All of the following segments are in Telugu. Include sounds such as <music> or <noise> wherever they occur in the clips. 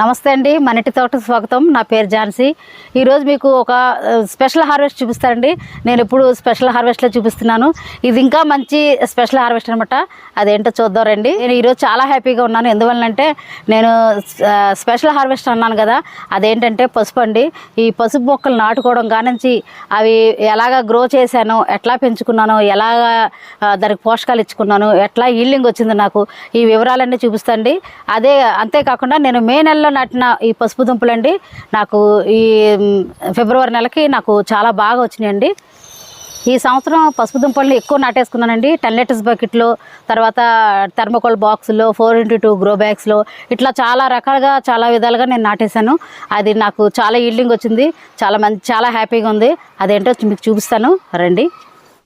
నమస్తే అండి మనటి తోట స్వాగతం. నా పేరు ఝాన్సీ. ఈరోజు మీకు ఒక స్పెషల్ హార్వెస్ట్ చూపిస్తానండి. నేను ఎప్పుడు స్పెషల్ హార్వెస్ట్లో చూపిస్తున్నాను. ఇది ఇంకా మంచి స్పెషల్ హార్వెస్ట్ అనమాట అదేంటో చూద్దాం రండి. నేను ఈరోజు చాలా హ్యాపీగా ఉన్నాను. ఎందువల్లంటే నేను స్పెషల్ హార్వెస్ట్ అన్నాను కదా. అదేంటంటే పసుపు అండి. ఈ పసుపు మొక్కలు నాటుకోవడం కానించి అవి ఎలాగ గ్రో చేశాను ఎట్లా పెంచుకున్నాను ఎలాగ దానికి పోషకాలు ఇచ్చుకున్నాను ఎట్లా ఈల్డింగ్ వచ్చింది నాకు ఈ వివరాలన్నీ చూపిస్తాండి అదే అంతేకాకుండా నేను మే నెలలో నాటిన ఈ పసుపు దుంపలండి నాకు ఈ ఫిబ్రవరి నెలకి నాకు చాలా బాగా వచ్చినాయండి. ఈ సంవత్సరం పసుపు దుంపల్ని ఎక్కువ నాటేసుకున్నానండి. టెన్ లీటర్స్ బకెట్లో తర్వాత థర్మకోల్ బాక్స్లో ఫోర్ ఇంటూ టూ గ్రో బ్యాగ్స్లో ఇట్లా చాలా రకాలుగా చాలా విధాలుగా నేను నాటేశాను. అది నాకు చాలా ఈల్డింగ్ వచ్చింది. చాలా మంచి చాలా హ్యాపీగా ఉంది. అదేంటో మీకు చూపిస్తాను. రండి.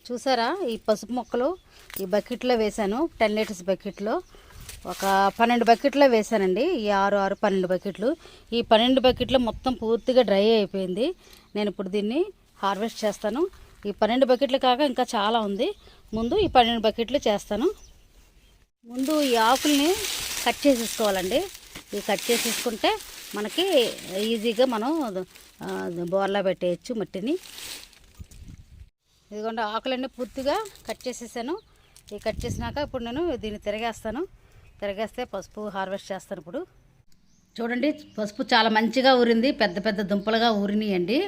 చూసారా? ఈ పసుపు మొక్కలు ఈ బకెట్లో వేశాను. టెన్ లీటర్స్ బకెట్లో. ఒక పన్నెండు బకెట్లో వేశానండి. ఈ ఆరు ఆరు పన్నెండు బకెట్లు. ఈ పన్నెండు బకెట్లు మొత్తం పూర్తిగా డ్రై అయిపోయింది. నేను ఇప్పుడు దీన్ని హార్వెస్ట్ చేస్తాను. ఈ పన్నెండు బకెట్లు కాక ఇంకా చాలా ఉంది. ముందు ఈ పన్నెండు బకెట్లు చేస్తాను. ముందు ఈ ఆకుల్ని కట్ చేసేసుకోవాలండి. ఈ కట్ చేసేసుకుంటే మనకి ఈజీగా మనం బోర్లా పెట్టేయచ్చు మట్టిని. ఇదిగోండి ఆకులన్నీ పూర్తిగా కట్ చేసేసాను. ఈ కట్ చేసినాక ఇప్పుడు నేను దీన్ని తిరగేస్తాను. తిరగేస్తే పసుపు హార్వెస్ట్ చేస్తాను ఇప్పుడు. చూడండి పసుపు చాలా మంచిగా ఊరింది పెద్ద పెద్ద దుంపలుగా ఊరినాయండి.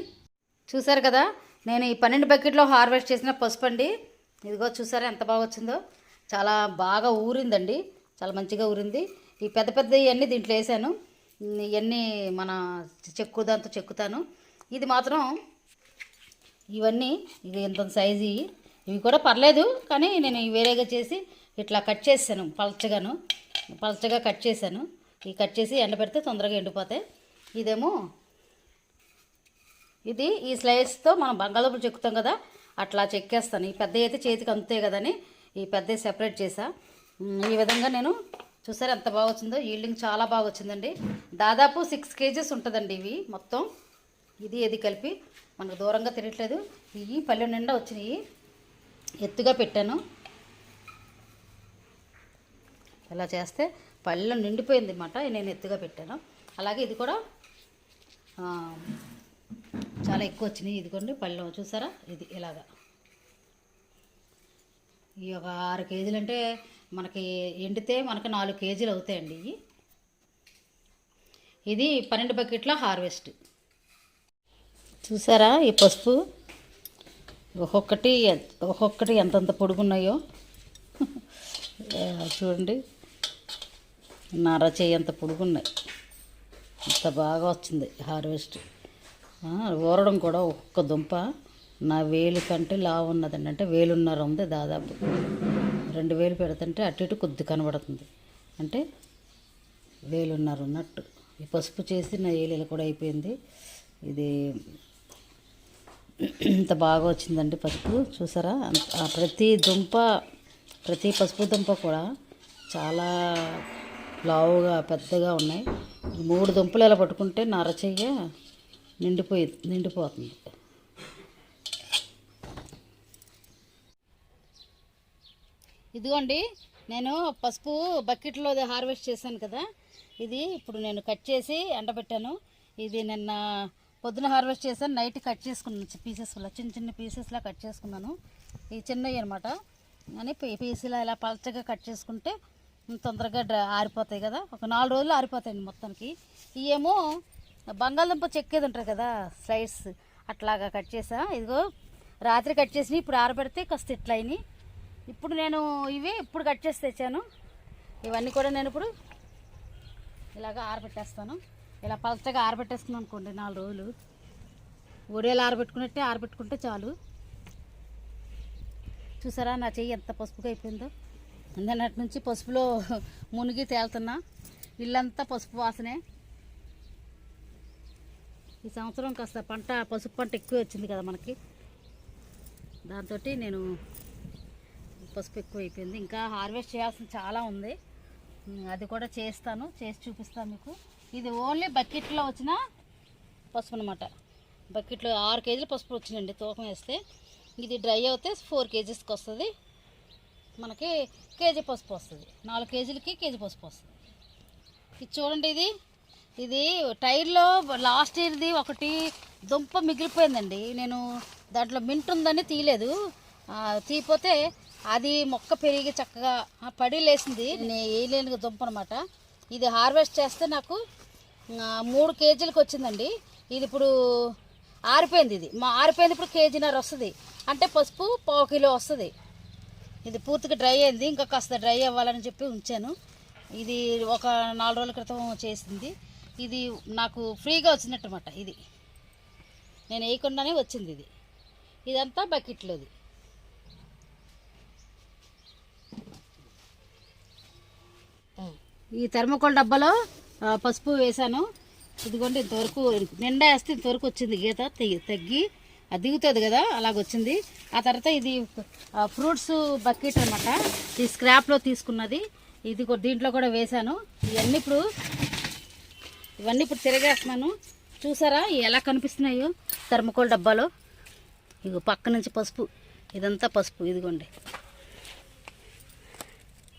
చూసారు కదా నేను ఈ పన్నెండు బకెట్లో హార్వెస్ట్ చేసిన పసుపు అండి. ఇదిగో చూసారా ఎంత బాగా వచ్చిందో? చాలా బాగా ఊరిందండి చాలా మంచిగా ఊరింది. ఈ పెద్ద పెద్ద ఇవన్నీ దీంట్లో వేసాను. ఇవన్నీ మన చెక్కు దాంతో చెక్కుతాను. ఇది మాత్రం ఇవన్నీ ఇది ఇంత సైజు ఇవి. కూడా పర్లేదు కానీ నేను వేరేగా చేసి ఇట్లా కట్ చేసాను పలచగాను. పలచగా కట్ చేశాను. ఈ కట్ చేసి ఎండబెడితే తొందరగా ఎండిపోతాయి ఇదేమో ఇది ఈ స్లైస్తో మనం బంగాళదుంపలు చెక్కుతాం కదా అట్లా చెక్కేస్తాను. ఈ పెద్ద అయితే చేతికి అంతే కదని ఈ పెద్ద సెపరేట్ చేసా ఈ విధంగా నేను చూసారా ఎంత బాగా వచ్చిందో? ఈల్డింగ్ చాలా బాగా వచ్చిందండి. దాదాపు సిక్స్ కేజీస్ ఉంటుందండి ఇవి మొత్తం. ఇది ఇది కలిపి? మనకు దూరంగా తిరగట్లేదు ఇవి పల్లె నిండా వచ్చినాయి ఎత్తుగా పెట్టాను. ఇలా చేస్తే పళ్ళెం నిండిపోయింది అనమాట నేను ఎత్తుగా పెట్టాను. అలాగే ఇది కూడా చాలా ఎక్కువ వచ్చినాయి. ఇదిగోండి పళ్ళెం. చూసారా? ఇది ఇలాగా. ఈ ఒక ఆరు కేజీలు అంటే మనకి ఎండితే మనకి నాలుగు కేజీలు అవుతాయండి ఇవి. ఇది పన్నెండు బకెట్ల హార్వెస్ట్. చూసారా ఈ పసుపు? ఒక్కొక్కటి ఒక్కొక్కటి ఎంతంత పొడుగున్నాయో. <laughs> చూడండి. నర చేయి అంత పొడుగున్నాయి. ఇంత బాగా వచ్చింది హార్వెస్ట్. ఊరడం కూడా ఒక్క దుంప నా వేలు కంటే లావు ఉన్నదండి. అంటే వేలున్నర ఉంది దాదాపు. రెండు వేలు పెడుతుంటే అటు ఇటు కొద్ది కనబడుతుంది. అంటే వేలున్నర ఉన్నట్టు. ఈ పసుపు చేసి నా ఏలీలు కూడా అయిపోయింది. ఇది ఇంత బాగా వచ్చిందండి పసుపు. చూసారా? ప్రతి దుంప ప్రతి పసుపు దుంప కూడా చాలా లావుగా పెద్దగా ఉన్నాయి. మూడు దుంపలు ఇలా పట్టుకుంటే నరచెయ్య నిండిపోయి నిండిపోతుంది. ఇదిగోండి నేను పసుపు బకెట్లో హార్వెస్ట్ చేశాను కదా. ఇది ఇప్పుడు నేను కట్ చేసి ఎండబెట్టాను. ఇది నిన్న పొద్దున హార్వెస్ట్ చేశాను నైట్ కట్ చేసుకున్నాను. పీసెస్లా చిన్న చిన్న పీసెస్లా కట్ చేసుకున్నాను. ఇది చిన్నవి అనమాట అని పీసులా ఇలా పలచగా కట్ చేసుకుంటే తొందరగా ఆరిపోతాయి కదా. ఒక నాలుగు రోజులు ఆరిపోతాయండి మొత్తానికి. ఇవేమో బంగాళదుంప చెక్కేది ఉంటుంది కదా స్లైడ్స్ అట్లాగా కట్ చేసా. ఇదిగో రాత్రి కట్ చేసి ఇప్పుడు ఆరబెడితే కాస్త ఇట్లా ఇప్పుడు నేను ఇవి ఇప్పుడు కట్ చేసి తెచ్చాను. ఇవన్నీ కూడా నేను ఇప్పుడు ఇలాగ ఆరబెట్టేస్తాను. ఇలా పలచగా ఆరబెట్టేస్తున్నాను అనుకోండి నాలుగు రోజులు. ఒడేలు ఆరబెట్టుకున్నట్టే ఆరబెట్టుకుంటే చాలు. చూసారా నా చెయ్యి ఎంత పసుపుగా అయిపోయిందో? నిన్నటి నుంచి పసుపులో <laughs> మునిగి తేలుతున్నా. ఇల్లంతా పసుపు వాసనే. ఈ సంవత్సరం కాస్త పంట పసుపు పంట ఎక్కువ వచ్చింది కదా మనకి. దాంతో నేను పసుపు ఎక్కువ అయిపోయింది. ఇంకా హార్వెస్ట్ చేయాల్సింది చాలా ఉంది. అది కూడా చేస్తాను చేసి చూపిస్తాను మీకు. ఇది ఓన్లీ బకెట్లో వచ్చిన పసుపు అనమాట బకెట్లో ఆరు కేజీలు పసుపు వచ్చిందండి తూకం వేస్తే. ఇది డ్రై అవుతే ఫోర్ కేజీస్కి వస్తుంది. మనకి కేజీ పసుపు వస్తుంది. నాలుగు కేజీలకి కేజీ పసుపు వస్తుంది. ఇది చూడండి ఇది. ఇది టైర్లో లాస్ట్ ఇయర్ది ఒకటి దుంప మిగిలిపోయిందండి. నేను దాంట్లో మింట్ ఉందని తీయలేదు. తీయపోతే అది మొక్క పెరిగి చక్కగా పడి లేసింది నేను వేయలేని దుంప అనమాట ఇది హార్వెస్ట్ చేస్తే నాకు మూడు కేజీలకు వచ్చిందండి. ఇది ఇప్పుడు ఆరిపోయింది ఇది. మా ఆరిపోయింది ఇప్పుడు కేజీన్నర వస్తుంది. అంటే పసుపు పావు కిలో వస్తుంది. ఇది పూర్తిగా డ్రై అయింది ఇంకా కాస్త డ్రై అవ్వాలని చెప్పి ఉంచాను. ఇది ఒక నాలుగు రోజుల క్రితం చేసింది. ఇది నాకు ఫ్రీగా వచ్చినట్టమాట ఇది. నేను వేయకుండానే వచ్చింది ఇది. ఇదంతా బకెట్లోది ఈ థర్మకోల్ డబ్బాలో పసుపు వేసాను ఇదిగోండి ఇంతవరకు నిండా వేస్తే ఇంతవరకు వచ్చింది గీత తగ్గి. అది దిగుతుంది కదా అలాగొచ్చింది. ఆ తర్వాత ఇది ఫ్రూట్స్ బకెట్ అనమాట ఈ స్క్రాప్లో తీసుకున్నది. ఇది దీంట్లో కూడా వేశాను. ఇవన్నీ ఇప్పుడు ఇవన్నీ ఇప్పుడు తిరగేస్తున్నాను. చూసారా ఎలా కనిపిస్తున్నాయో? థర్మకోల్ డబ్బాలో. ఇగో పక్క నుంచి పసుపు. ఇదంతా పసుపు ఇదిగోండి.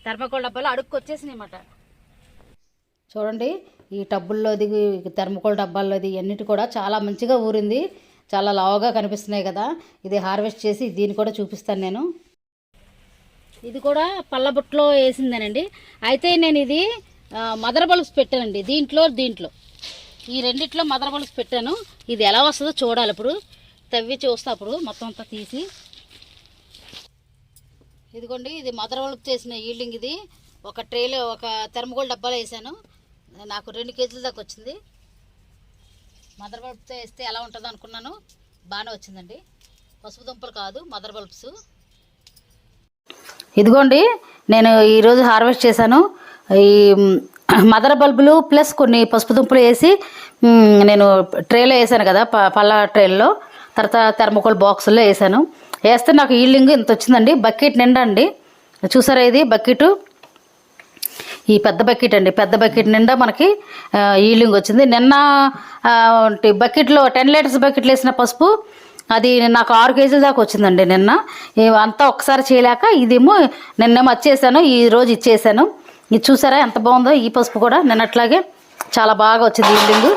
థర్మకోల్ డబ్బాలో అడుక్కు వచ్చేసినాయి అన్నమాట. చూడండి ఈ టబ్బుల్లోది థర్మకోల్ డబ్బాల్లోది అన్నిటి కూడా చాలా మంచిగా ఊరింది. చాలా లావుగా కనిపిస్తున్నాయి కదా. ఇది హార్వెస్ట్ చేసి దీన్ని కూడా చూపిస్తాను నేను. ఇది కూడా పళ్ళబుట్టలో వేసిందేనండి. అయితే నేను ఇది మదర్ బల్బ్స్ పెట్టానండి. దీంట్లో దీంట్లో. ఈ రెండిట్లో మదర్ బల్బ్స్ పెట్టాను. ఇది ఎలా వస్తుందో చూడాలి ఇప్పుడు. తవ్వి చూస్తా అప్పుడు మొత్తం అంతా తీసి. ఇదిగోండి ఇది మదర్ బల్బ్ చేసిన ఈల్డింగ్ ఇది. ఒక ట్రేలో ఒక తెరమగోల్ డబ్బాలో వేసాను. నాకు రెండు కేజీల దాకా వచ్చింది. మదర్ బల్బ్తో వేస్తే ఎలా ఉంటుంది అనుకున్నాను. బాగానే వచ్చిందండి. పసుపు దుంపలు కాదు మదర్ బల్బ్స్. ఇదిగోండి నేను ఈరోజు హార్వెస్ట్ చేశాను. ఈ మదర్ బల్బులు ప్లస్ కొన్ని పసుపు దుంపలు వేసి నేను ట్రేలో వేసాను కదా ప పళ్ళ ట్రేల్లో తర్వాత థర్మకోల్ బాక్సుల్లో వేసాను. వేస్తే నాకు ఈల్డింగ్ ఇంత వచ్చిందండి. బకెట్ నిండా అండి. చూసారా ఇది బకెట్? ఈ పెద్ద బకెట్ అండి పెద్ద బకెట్ నిండా మనకి ఈలింగ్ వచ్చింది. నిన్న బకెట్లో టెన్ లీటర్స్ బకెట్లు వేసిన పసుపు అది నాకు ఆరు కేజీల దాకా వచ్చిందండి నిన్న. అంతా ఒకసారి చేయలేక ఇదేమో నిన్నేమో వచ్చేసాను ఈ రోజు ఇచ్చేసాను ఇది చూసారా ఎంత బాగుందో ఈ పసుపు కూడా? నిన్నట్లాగే చాలా బాగా వచ్చింది ఈల్డింగ్.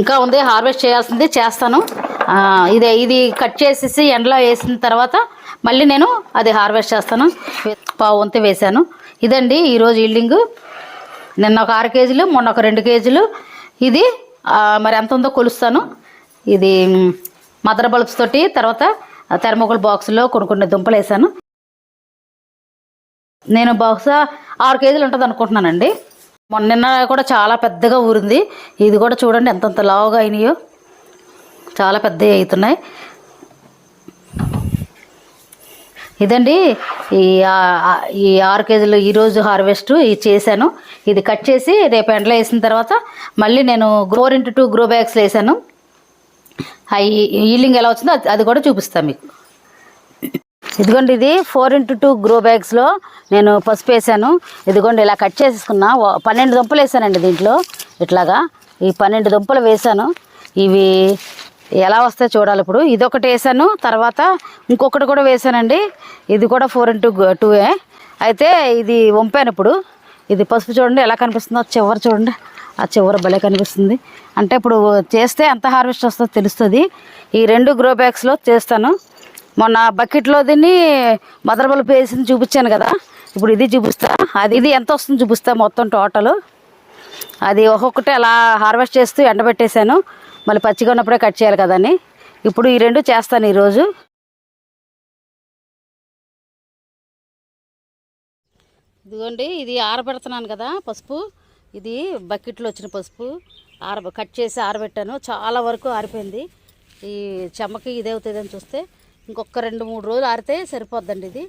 ఇంకా ఉంది హార్వెస్ట్ చేయాల్సింది చేస్తాను. ఇది ఇదే ఇది కట్ చేసేసి ఎండలో వేసిన తర్వాత మళ్ళీ నేను అది హార్వెస్ట్ చేస్తాను. పావు వంతు వేశాను. ఇదండి ఈరోజు ఈల్డింగ్. నిన్న ఒక ఆరు కేజీలు మొన్న ఒక రెండు కేజీలు. ఇది మరి ఎంత ఉందో కొలుస్తాను. ఇది మదర్ బల్బ్స్ తోటి తర్వాత థెర్మోకోల్ బాక్స్లో కొన్ని కొన్ని దుంపలు వేసాను నేను బహుశా ఆరు కేజీలు ఉంటుంది అనుకుంటున్నానండి మొన్న కూడా చాలా పెద్దగా ఊరింది. ఇది కూడా చూడండి ఎంతంత లావుగా అయినాయో. చాలా పెద్దవి అవుతున్నాయి. ఇదండి ఈ ఈ ఆరు కేజీలు ఈరోజు హార్వెస్ట్ ఇది చేశాను. ఇది కట్ చేసి రేపు ఎండలో వేసిన తర్వాత మళ్ళీ నేను గ్రోర్ ఇంటూ టూ గ్రో బ్యాగ్స్ వేసాను అవి ఈ- ఈలింగ్ ఎలా వచ్చిందో అది కూడా చూపిస్తాను మీకు. ఇదిగోండి ఇది ఫోర్ ఇంటూ టూ గ్రో బ్యాగ్స్లో నేను పసుపు వేసాను. ఇదిగోండి ఇలా కట్ చేసేసుకున్నా. పన్నెండు దుంపలు వేసానండి దీంట్లో. ఇట్లాగా ఈ పన్నెండు దుంపలు వేసాను. ఇవి ఎలా వస్తాయి చూడాలి ఇప్పుడు. ఇదొకటి వేసాను తర్వాత ఇంకొకటి కూడా వేసానండి. ఇది కూడా ఫోర్ ఇంటూ టూఏ అయితే ఇది వంపాను ఇప్పుడు. ఇది పసుపు చూడండి ఎలా కనిపిస్తుందో చివరి చూడండి. ఆ చివరి భలే కనిపిస్తుంది. అంటే ఇప్పుడు చేస్తే ఎంత హార్వెస్ట్ వస్తుందో తెలుస్తుంది. ఈ రెండు గ్రో బ్యాగ్స్లో చేస్తాను. మొన్న బకెట్లో దీన్ని మదర్ బల్బ్ వేసింది చూపించాను కదా. ఇప్పుడు ఇది చూపిస్తా. అది ఇది ఎంత వస్తుంది చూపిస్తా మొత్తం టోటల్. అది ఒక్కొక్కటి అలా హార్వెస్ట్ చేస్తూ ఎండబెట్టేశాను మళ్ళీ పచ్చిగా ఉన్నప్పుడే కట్ చేయాలి కదని ఇప్పుడు ఈ రెండు చేస్తాను ఈరోజు. ఇదిగోండి ఇది ఆరబెడుతున్నాను కదా పసుపు. ఇది బకెట్లో వచ్చిన పసుపు. ఆర కట్ చేసి ఆరబెట్టాను. చాలా వరకు ఆరిపోయింది. ఈ చెమ్మకి ఇదే అవుతుందని చూస్తే ఇంకొక రెండు మూడు రోజులు ఆరితే సరిపోద్దండి ఇది.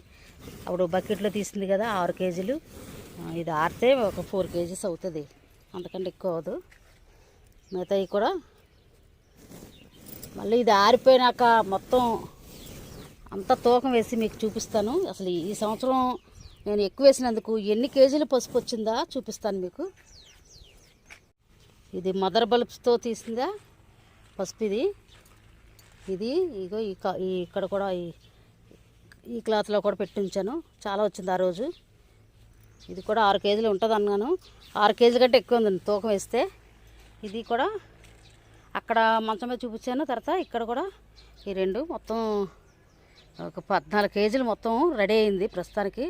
అప్పుడు బకెట్లో తీసింది కదా ఆరు కేజీలు. ఇది ఆరితే ఒక ఫోర్ కేజీస్ అవుతుంది. అంతకంటే ఎక్కువ అవ్వదు. మిగతాయి కూడా మళ్ళీ ఇది ఆరిపోయినాక మొత్తం అంతా తూకం వేసి మీకు చూపిస్తాను. అసలు ఈ సంవత్సరం నేను ఎక్కువ వేసినందుకు ఎన్ని కేజీలు పసుపు వచ్చిందా చూపిస్తాను మీకు. ఇది మదర్ బల్బ్స్తో తీసిందా పసుపు ఇది. ఇది ఇగో ఈ క- ఇక్కడ కూడా ఈ ఈ క్లాత్లో కూడా పెట్టి ఉంచాను చాలా వచ్చింది ఆ రోజు. ఇది కూడా ఆరు కేజీలు ఉంటుంది అన్నాను. ఆరు కేజీల కంటే ఎక్కువ ఉందండి తూకం వేస్తే. ఇది కూడా అక్కడ మంచం మీద చూపించాను. తర్వాత ఇక్కడ కూడా ఈ రెండు మొత్తం ఒక పద్నాలుగు కేజీలు మొత్తం రెడీ అయింది ప్రస్తుతానికి.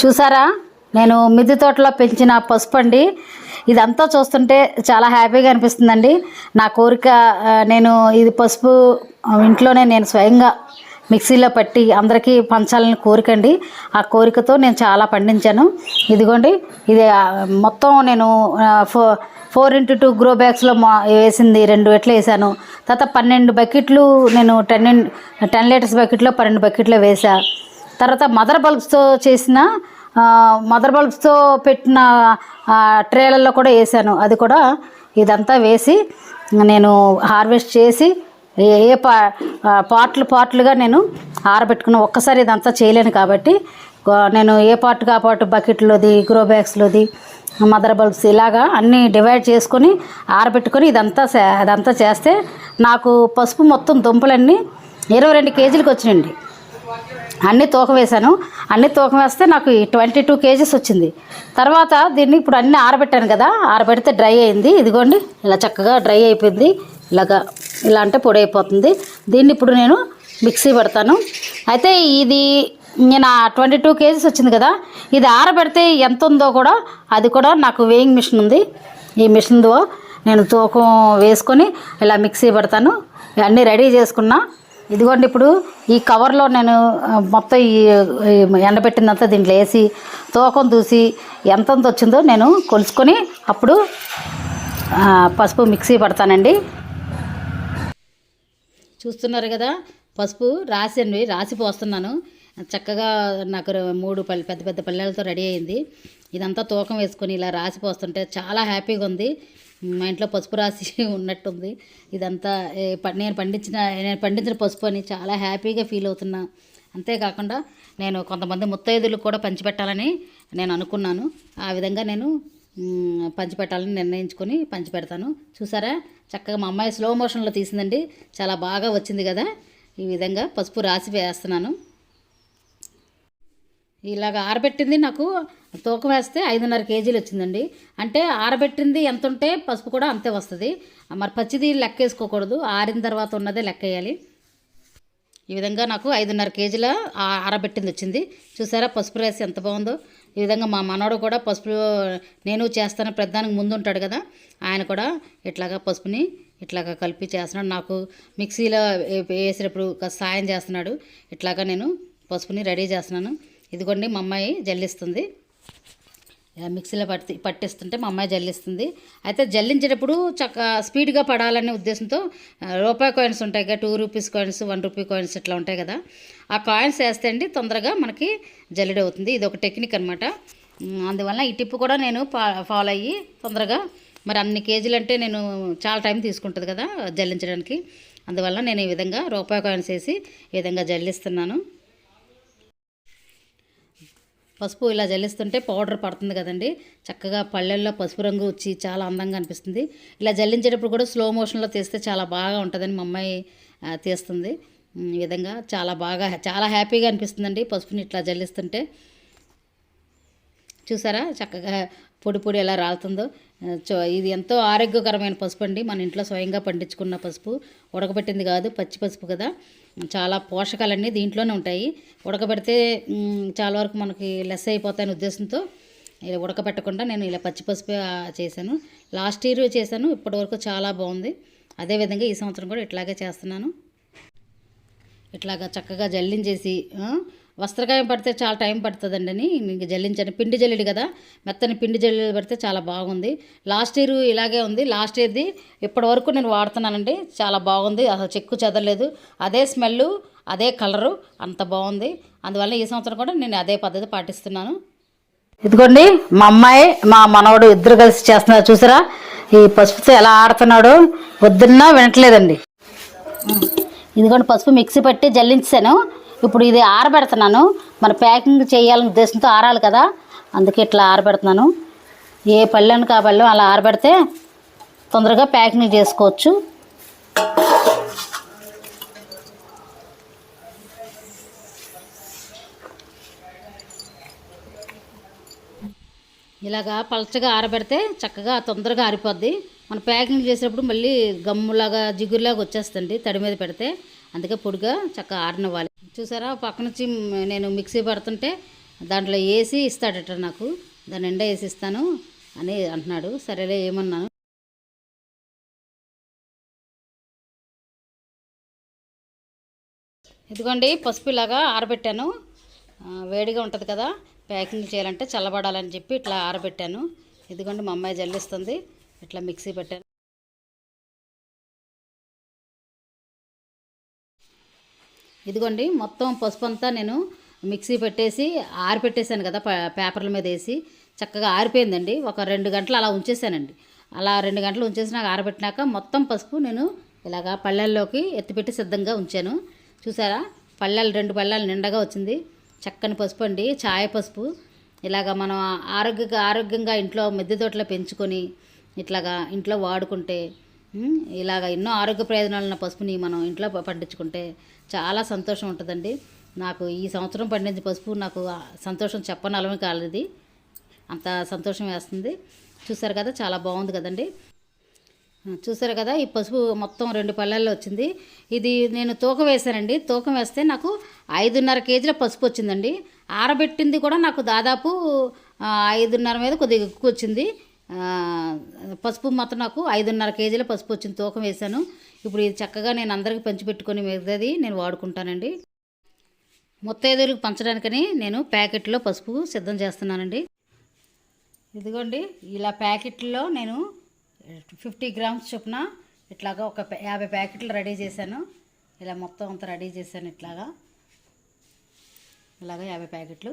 చూసారా? నేను మిద్దె తోటలో పెంచిన పసుపు అండి ఇదంతా చూస్తుంటే చాలా హ్యాపీగా అనిపిస్తుందండి. నా కోరిక నేను ఇది పసుపు ఇంట్లోనే నేను స్వయంగా మిక్సీలో పట్టి అందరికీ పంచాలని కోరికండి. ఆ కోరికతో నేను చాలా పండించాను. ఇదిగోండి ఇది మొత్తం నేను four four into two grow బ్యాగ్స్లో మా వేసింది రెండు ఎట్లు వేసాను. తర్వాత పన్నెండు బకెట్లు నేను టెన్ టెన్ లీటర్స్ బకెట్లో పన్నెండు బకెట్లో వేసా. తర్వాత మదర్ బల్బ్స్తో చేసిన మదర్ బల్బ్స్తో పెట్టిన ట్రేలల్లో ట్రేలలో కూడా వేసాను అది కూడా ఇదంతా వేసి నేను హార్వెస్ట్ చేసి ఏ పా పార్ట్లు పార్ట్లుగా నేను ఆరబెట్టుకుని ఒక్కసారి ఇదంతా చేయలేను కాబట్టి నేను ఏ పార్ట్గా పాటు బకెట్లోది గ్రో బ్యాగ్స్లోది మదర్ బల్బ్స్ ఇలాగా అన్నీ డివైడ్ చేసుకొని ఆరబెట్టుకొని ఇదంతా అదంతా చేస్తే నాకు పసుపు మొత్తం దుంపలన్నీ ఇరవై రెండు కేజీలకు వచ్చినాయండి. అన్నీ తూకం వేశాను. అన్నీ తూకం వేస్తే నాకు ట్వంటీ టూ కేజీస్ వచ్చింది. తర్వాత దీన్ని ఇప్పుడు అన్నీ ఆరబెట్టాను కదా ఆరబెడితే డ్రై అయింది. ఇదిగోండి ఇలా చక్కగా డ్రై అయిపోయింది. ఇలాగా ఇలా అంటే పొడి అయిపోతుంది. దీన్ని ఇప్పుడు నేను మిక్సీ పెడతాను. అయితే ఇది నేను ట్వంటీ టూ కేజీస్ వచ్చింది కదా ఇది ఆరబెడితే ఎంత ఉందో కూడా అది కూడా నాకు వేయింగ్ మిషన్ ఉంది. ఈ మిషన్తో నేను తూకం వేసుకొని ఇలా మిక్సీ పెడతాను. అన్నీ రెడీ చేసుకున్నా. ఇదిగోండి ఇప్పుడు ఈ కవర్లో నేను మొత్తం ఈ ఈ ఎండబెట్టిందంతా దీంట్లో వేసి తూకం దూసి ఎంత వచ్చిందో నేను కొలుసుకొని అప్పుడు పసుపు మిక్సీ పడతానండి. చూస్తున్నారు కదా పసుపు రాసండి రాసి పోస్తున్నాను. చక్కగా నాకు మూడు పల్లె పెద్ద పెద్ద పల్లెలతో రెడీ అయింది. ఇదంతా తూకం వేసుకొని ఇలా రాసి పోస్తుంటే చాలా హ్యాపీగా ఉంది. మా ఇంట్లో పసుపు రాసి <laughs> ఉన్నట్టుంది. ఇదంతా ప- నేను పండించిన నేను పండించిన పసుపు అని చాలా హ్యాపీగా ఫీల్ అవుతున్నా. అంతేకాకుండా నేను కొంతమంది ముత్తైదులు కూడా పంచిపెట్టాలని నేను అనుకున్నాను. ఆ విధంగా నేను పంచిపెట్టాలని నిర్ణయించుకొని పంచిపెడతాను. చూసారా? చక్కగా మా అమ్మాయి స్లో మోషన్లో తీసిందండి. చాలా బాగా వచ్చింది కదా? ఈ విధంగా పసుపు రాసి వేస్తున్నాను. ఇలాగ ఆరబెట్టింది నాకు తూకం వేస్తే ఐదున్నర కేజీలు వచ్చిందండి. అంటే ఆరబెట్టింది ఎంత ఉంటే పసుపు కూడా అంతే వస్తుంది. మరి పచ్చిది లెక్క వేసుకోకూడదు. ఆరిన తర్వాత ఉన్నదే లెక్క వేయాలి. ఈ విధంగా నాకు ఐదున్నర కేజీల ఆరబెట్టింది వచ్చింది. చూసారా పసుపు రైస్ ఎంత బాగుందో. ఈ విధంగా మా మనవడు కూడా పసుపు నేను చేస్తాను పెద్దానికి ముందు ఉంటాడు కదా ఆయన కూడా ఇట్లాగా పసుపుని ఇట్లాగా కలిపి చేస్తున్నాడు. నాకు మిక్సీలో వేసినప్పుడు వేసేటప్పుడు సాయం చేస్తున్నాడు. ఇట్లాగా నేను పసుపుని రెడీ చేస్తున్నాను. ఇదిగోండి మా అమ్మాయి జల్లిస్తుంది. ఇలా మిక్సీలో పట్టి పట్టిస్తుంటే మా అమ్మాయి జల్లిస్తుంది. అయితే జల్లించేటప్పుడు చక్క స్పీడ్గా పడాలనే ఉద్దేశంతో రూపాయి కాయిన్స్ ఉంటాయి కదా two rupees coins one rupee coins ఇట్లా ఉంటాయి కదా. ఆ కాయిన్స్ వేస్తే అండి తొందరగా మనకి జల్లెడ అవుతుంది. ఇది ఒక టెక్నిక్ అనమాట అందువల్ల ఈ టిప్ కూడా నేను ఫాలో అయ్యి తొందరగా మరి అన్ని కేజీలు అంటే నేను చాలా టైం తీసుకుంటుంది కదా జల్లించడానికి. అందువల్ల నేను ఈ విధంగా రూపాయి కాయిన్స్ వేసి ఈ విధంగా జల్లిస్తున్నాను. పసుపు ఇలా జల్లిస్తుంటే పౌడర్ పడుతుంది కదండి. చక్కగా పళ్ళెల్లో పసుపు రంగు వచ్చి చాలా అందంగా అనిపిస్తుంది. ఇలా జల్లించేటప్పుడు కూడా స్లో మోషన్లో తీస్తే చాలా బాగా ఉంటుందని మా అమ్మాయి తీస్తుంది. ఈ విధంగా చాలా బాగా చాలా హ్యాపీగా అనిపిస్తుందండి పసుపుని ఇట్లా జల్లిస్తుంటే. చూసారా? చక్కగా పొడి పొడి ఎలా రాలుతుందో. చో ఇది ఎంతో ఆరోగ్యకరమైన పసుపు అండి. మన ఇంట్లో స్వయంగా పండించుకున్న పసుపు. ఉడకబెట్టింది కాదు పచ్చి పసుపు కదా. చాలా పోషకాలన్నీ దీంట్లోనే ఉంటాయి. ఉడకబెడితే చాలా వరకు మనకి లెస్ అయిపోతాయని ఉద్దేశంతో ఇలా ఉడకబెట్టకుండా నేను ఇలా పచ్చి పసుపు చేశాను. లాస్ట్ ఇయర్ చేశాను ఇప్పటివరకు చాలా బాగుంది. అదేవిధంగా ఈ సంవత్సరం కూడా ఇట్లాగే చేస్తున్నాను. ఇట్లాగా చక్కగా జల్లించేసి వస్త్రకాయం పడితే చాలా టైం పడుతుందండి అని ఇంక జల్లించాను పిండి జల్లెడు కదా మెత్తని పిండి జల్లి పడితే చాలా బాగుంది. లాస్ట్ ఇయర్ ఇలాగే ఉంది. లాస్ట్ ఇయర్ది ఇప్పటి వరకు నేను వాడుతున్నానండి. చాలా బాగుంది. అసలు చెక్కు చెదరలేదు. అదే స్మెల్ అదే కలరు అంత బాగుంది. అందువల్ల ఈ సంవత్సరం కూడా నేను అదే పద్ధతి పాటిస్తున్నాను. ఇదిగోండి మా అమ్మాయి మా మనవడు ఇద్దరు కలిసి చేస్తున్నారు. చూసారా? ఈ పసుపుతో ఎలా ఆడుతున్నాడు పొద్దున్న వినట్లేదండి. ఇదిగోండి పసుపు మిక్సీ పట్టి జల్లించాను ఇప్పుడు ఇది ఆరబెడుతున్నాను. మన ప్యాకింగ్ చేయాలనే ఉద్దేశంతో ఆరాలి కదా. అందుకే ఇట్లా ఆరబెడుతున్నాను. ఏ పళ్ళెనికి ఆ పళ్ళెం అలా ఆరబెడితే తొందరగా ప్యాకింగ్ చేసుకోవచ్చు. ఇలాగా పలచగా ఆరబెడితే చక్కగా తొందరగా ఆరిపోద్ది. మనం ప్యాకింగ్ చేసేటప్పుడు మళ్ళీ గమ్ములాగా జిగురులాగా వచ్చేస్తుంది తడి మీద పెడితే. అందుకే పొడిగా చక్కగా ఆరనివ్వాలి. చూసారా? పక్క నుంచి నేను మిక్సీ పడుతుంటే దాంట్లో వేసి ఇస్తాడట నాకు. దాని ఎండ వేసి ఇస్తాను అని అంటున్నాడు. సరేలే ఏమన్నాను? ఇదిగోండి పసుపు ఇలాగా ఆరబెట్టాను. వేడిగా ఉంటుంది కదా ప్యాకింగ్ చేయాలంటే చల్లబడాలని చెప్పి ఇట్లా ఆరబెట్టాను. ఇదిగోండి మా అమ్మాయి జల్లిస్తుంది. ఇట్లా మిక్సీ పెట్టాను. ఇదిగోండి మొత్తం పసుపు అంతా నేను మిక్సీ పెట్టేసి ఆరిపెట్టేశాను కదా పేపర్ల మీద వేసి. చక్కగా ఆరిపోయిందండి. ఒక రెండు గంటలు అలా ఉంచేసానండి అలా రెండు గంటలు ఉంచేసి నాకు ఆరబెట్టినాక మొత్తం పసుపు నేను ఇలాగా పళ్ళల్లోకి ఎత్తిపెట్టి సిద్ధంగా ఉంచాను. చూసారా? పళ్ళాలు రెండు పళ్ళాలు నిండగా వచ్చింది. చక్కని పసుపు అండి. ఛాయ పసుపు. ఇలాగ మనం ఆరోగ్య ఆరోగ్యంగా ఇంట్లో మిద్దె తోటలో పెంచుకొని ఇట్లాగా ఇంట్లో వాడుకుంటే ఇలాగ ఎన్నో ఆరోగ్య ప్రయోజనాలు ఉన్న పసుపుని మనం ఇంట్లో పండించుకుంటే చాలా సంతోషం ఉంటుందండి. నాకు ఈ సంవత్సరం పండింది పసుపు నాకు సంతోషం చెప్పనలమే కాలేదు అంత సంతోషం వేస్తుంది. చూసారు కదా చాలా బాగుంది కదండి. చూసారు కదా ఈ పసుపు మొత్తం రెండు పళ్ళల్లో వచ్చింది. ఇది నేను తూకం వేశానండి. తూకం వేస్తే నాకు ఐదున్నర కేజీల పసుపు వచ్చిందండి. ఆరబెట్టింది కూడా నాకు దాదాపు ఐదున్నర మీద కొద్దిగా ఎక్కువ వచ్చింది. పసుపు మొత్తం నాకు ఐదున్నర కేజీల పసుపు వచ్చిన తూకం వేశాను. ఇప్పుడు ఇది చక్కగా నేను అందరికి పంచిపెట్టుకొని మిగతాది నేను వాడుకుంటానండి. ముత్తైదులకు పంచడానికని నేను ప్యాకెట్లో పసుపు సిద్ధం చేస్తున్నానండి. ఇదిగోండి ఇలా ప్యాకెట్లో నేను ఫిఫ్టీ గ్రామ్స్ చొప్పున ఇట్లాగా ఒక యాభై ప్యాకెట్లు రెడీ చేశాను. ఇలా మొత్తం అంతా రెడీ చేశాను ఇట్లాగా. ఇలాగ యాభై ప్యాకెట్లు.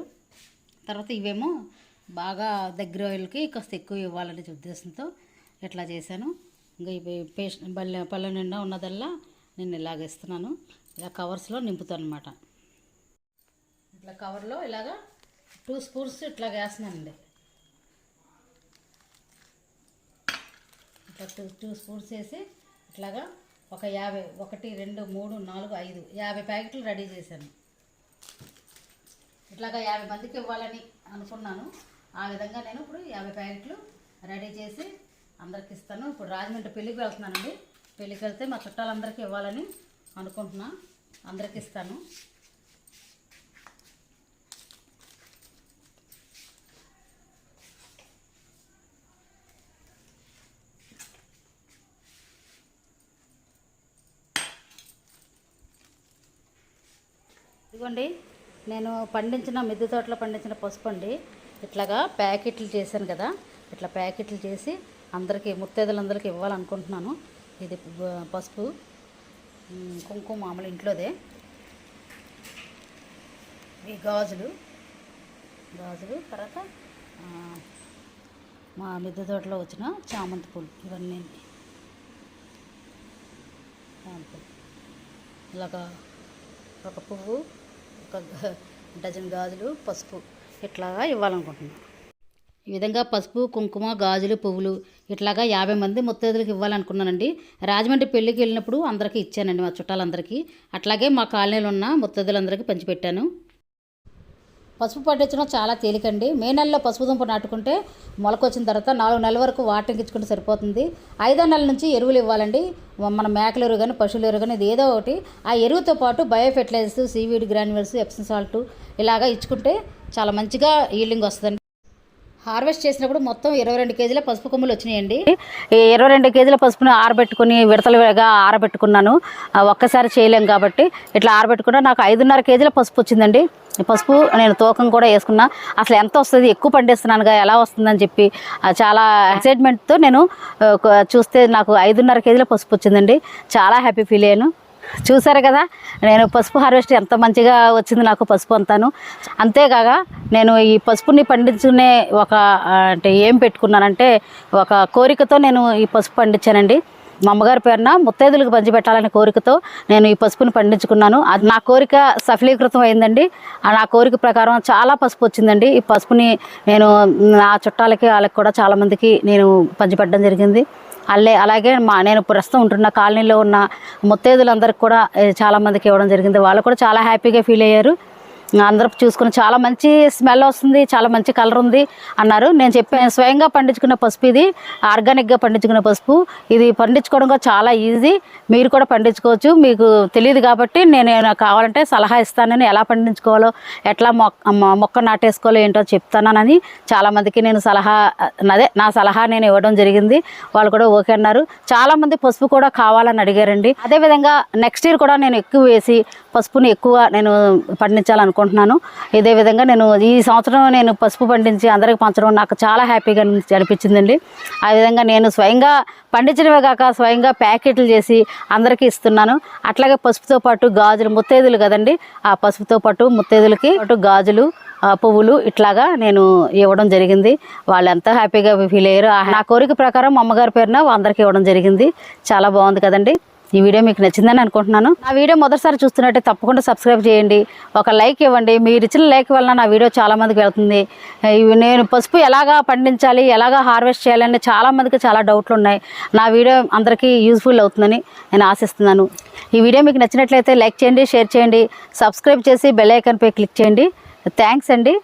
తర్వాత ఇవేమో బాగా దగ్గర వాళ్ళకి కాస్త ఎక్కువ ఇవ్వాలనే ఉద్దేశంతో ఇట్లా చేశాను. ఇంకా ఇవి పేస్ట్ పల్లె పళ్ళె నిండా ఉన్నదల్లా నేను ఇలాగ ఇస్తున్నాను ఇలా కవర్స్లో నింపుతాను అనమాట ఇట్లా కవర్లో ఇలాగా టూ స్పూన్స్ ఇట్లా వేస్తున్నానండి. ఇట్లా టూ టూ స్పూన్స్ వేసి ఇట్లాగా ఒక యాభై ఒకటి రెండు మూడు నాలుగు ఐదు యాభై ప్యాకెట్లు రెడీ చేశాను. ఇట్లాగా యాభై మందికి ఇవ్వాలని అనుకున్నాను. ఆ విధంగా నేను ఇప్పుడు యాభై ప్యాకెట్లు రెడీ చేసి అందరికి ఇస్తాను. ఇప్పుడు రాజమండ్రి పెళ్ళికి వెళ్తున్నానండి. పెళ్ళికి వెళ్తే మా చుట్టాలందరికీ ఇవ్వాలని అనుకుంటున్నా. అందరికి ఇస్తాను. ఇదిగోండి నేను పండించిన మిద్దె తోటలో పండించిన పసుపు అండి. ఇట్లాగా ప్యాకెట్లు చేశాను కదా ఇట్లా ప్యాకెట్లు చేసి అందరికీ ముత్తైదులందరికీ ఇవ్వాలనుకుంటున్నాను. ఇది పసుపు కుంకుమ మామూలు ఇంట్లోదే. ఈ గాజులు గాజులు తర్వాత మా మిద్దె తోటలో వచ్చిన చామంతి పూలు ఇవన్నీ. చామంతి ఇలాగా ఒక పువ్వు ఒక డజన్ గాజులు పసుపు. ఇట్లాగా ఇవ్వాలనుకుంటున్నాను ఈ విధంగా పసుపు కుంకుమ గాజులు పువ్వులు ఇట్లాగా యాభై మంది ముత్తైదులకు ఇవ్వాలనుకున్నానండి. రాజమండ్రి పెళ్ళికి వెళ్ళినప్పుడు అందరికీ ఇచ్చానండి మా చుట్టాలందరికీ. అట్లాగే మా కాలనీలో ఉన్న ముత్తైదులందరికీ పంచిపెట్టాను. పసుపు పట్టించడం చాలా తేలికండి. మే నెలలో పసుపు దుంప నాటుకుంటే మొలకొచ్చిన తర్వాత నాలుగు నెలల వరకు వాటర్కి ఇచ్చుకుంటే సరిపోతుంది. ఐదో నెలల నుంచి ఎరువులు ఇవ్వాలండి. మన మేకల ఎరువు కానీ పశువుల ఎరువు కానీ ఇది ఏదో ఒకటి. ఆ ఎరువుతో పాటు bio fertilisers seaweed granules Epsom salt ఇలాగా ఇచ్చుకుంటే చాలా మంచిగా ఈల్డింగ్ వస్తుందండి. హార్వెస్ట్ చేసినప్పుడు మొత్తం ఇరవై రెండు కేజీల పసుపు కొమ్ములు వచ్చినాయండి. ఈ ఇరవై రెండు కేజీల పసుపుని ఆరబెట్టుకుని విడతలుగా ఆరబెట్టుకున్నాను. ఒక్కసారి చేయలేం కాబట్టి ఇట్లా ఆరబెట్టుకున్నా. నాకు ఐదున్నర కేజీల పసుపు వచ్చిందండి. పసుపు నేను తూకం కూడా వేసుకున్నా. అసలు ఎంత వస్తుంది? ఎక్కువ పండిస్తున్నానుగా ఎలా వస్తుందని చెప్పి చాలా ఎక్సైట్మెంట్తో నేను చూస్తే నాకు ఐదున్నర కేజీల పసుపు వచ్చిందండి. చాలా హ్యాపీ ఫీల్ అయ్యాను. చూసారు కదా? నేను పసుపు హార్వెస్ట్ ఎంత మంచిగా వచ్చింది నాకు పసుపు అంతాను. అంతేకాక నేను ఈ పసుపుని పండించుకునే ఒక అంటే ఏం పెట్టుకున్నానంటే ఒక కోరికతో నేను ఈ పసుపు పండించానండి. మా అమ్మగారి పేరున ముత్తైదులకు పంచిపెట్టాలనే కోరికతో నేను ఈ పసుపుని పండించుకున్నాను. అది నా కోరిక సఫలీకృతం అయిందండి. ఆ నా కోరిక ప్రకారం చాలా పసుపు వచ్చిందండి. ఈ పసుపుని నేను నా చుట్టాలకి వాళ్ళకి కూడా చాలామందికి నేను పంచిపెట్టడం జరిగింది. అల్లే అలాగే మా నేను ప్రస్తుతం ఉంటున్న కాలనీలో ఉన్న ముత్తైదులందరికీ కూడా చాలామందికి చాలా మందికి ఇవ్వడం జరిగింది. వాళ్ళు కూడా చాలా హ్యాపీగా ఫీల్ అయ్యారు. అందరూ చూసుకుని చాలా మంచి స్మెల్ వస్తుంది చాలా మంచి కలర్ ఉంది అన్నారు. నేను చెప్పాను స్వయంగా పండించుకున్న పసుపు ఇది ఆర్గానిక్గా పండించుకున్న పసుపు. ఇది పండించుకోవడం కూడా చాలా ఈజీ. మీరు కూడా పండించుకోవచ్చు మీకు తెలియదు కాబట్టి నేను కావాలంటే సలహా ఇస్తానని ఎలా పండించుకోవాలో ఎట్లా మొక్క మొక్క నాటేసుకోవాలో ఏంటో చెప్తానని చాలామందికి నేను సలహా అదే నా సలహా నేను ఇవ్వడం జరిగింది. వాళ్ళు కూడా ఓకే అన్నారు. చాలామంది పసుపు కూడా కావాలని అడిగారండి. అదేవిధంగా నెక్స్ట్ ఇయర్ కూడా నేను ఎక్కువ వేసి పసుపుని ఎక్కువ నేను పండించాలనుకుంటున్నాను. ఇదే విధంగా నేను ఈ సంవత్సరం నేను పసుపు పండించి అందరికి పంచడం నాకు చాలా హ్యాపీగా అనిపించిందండి. ఆ విధంగా నేను స్వయంగా పండించడమే కాక స్వయంగా ప్యాకెట్లు చేసి అందరికీ ఇస్తున్నాను. అట్లాగే పసుపుతో పాటు గాజులు ముత్తేదులు కదండి. ఆ పసుపుతో పాటు ముత్తేదులకి పాటు గాజులు పువ్వులు ఇట్లాగా నేను ఇవ్వడం జరిగింది. వాళ్ళు ఎంతో హ్యాపీగా ఫీల్ అయ్యారు. ఆ- నా కోరిక ప్రకారం అమ్మగారి పేరున అందరికీ ఇవ్వడం జరిగింది. చాలా బాగుంది కదండి. ఈ వీడియో మీకు నచ్చిందని అనుకుంటున్నాను. నా వీడియో మొదటిసారి చూస్తున్నట్టే తప్పకుండా సబ్స్క్రైబ్ చేయండి. ఒక లైక్ ఇవ్వండి. మీరు ఇచ్చిన లైక్ వలన నా వీడియో చాలామందికి వెళ్తుంది. నేను పసుపు ఎలాగా పండించాలి ఎలాగా హార్వెస్ట్ చేయాలని చాలామందికి చాలా డౌట్లు ఉన్నాయి. నా వీడియో అందరికీ యూజ్ఫుల్ అవుతుందని నేను ఆశిస్తున్నాను. ఈ వీడియో మీకు నచ్చినట్లయితే లైక్ చేయండి షేర్ చేయండి సబ్స్క్రైబ్ చేసి బెల్ ఐకాన్పై క్లిక్ చేయండి. థ్యాంక్స్ అండి.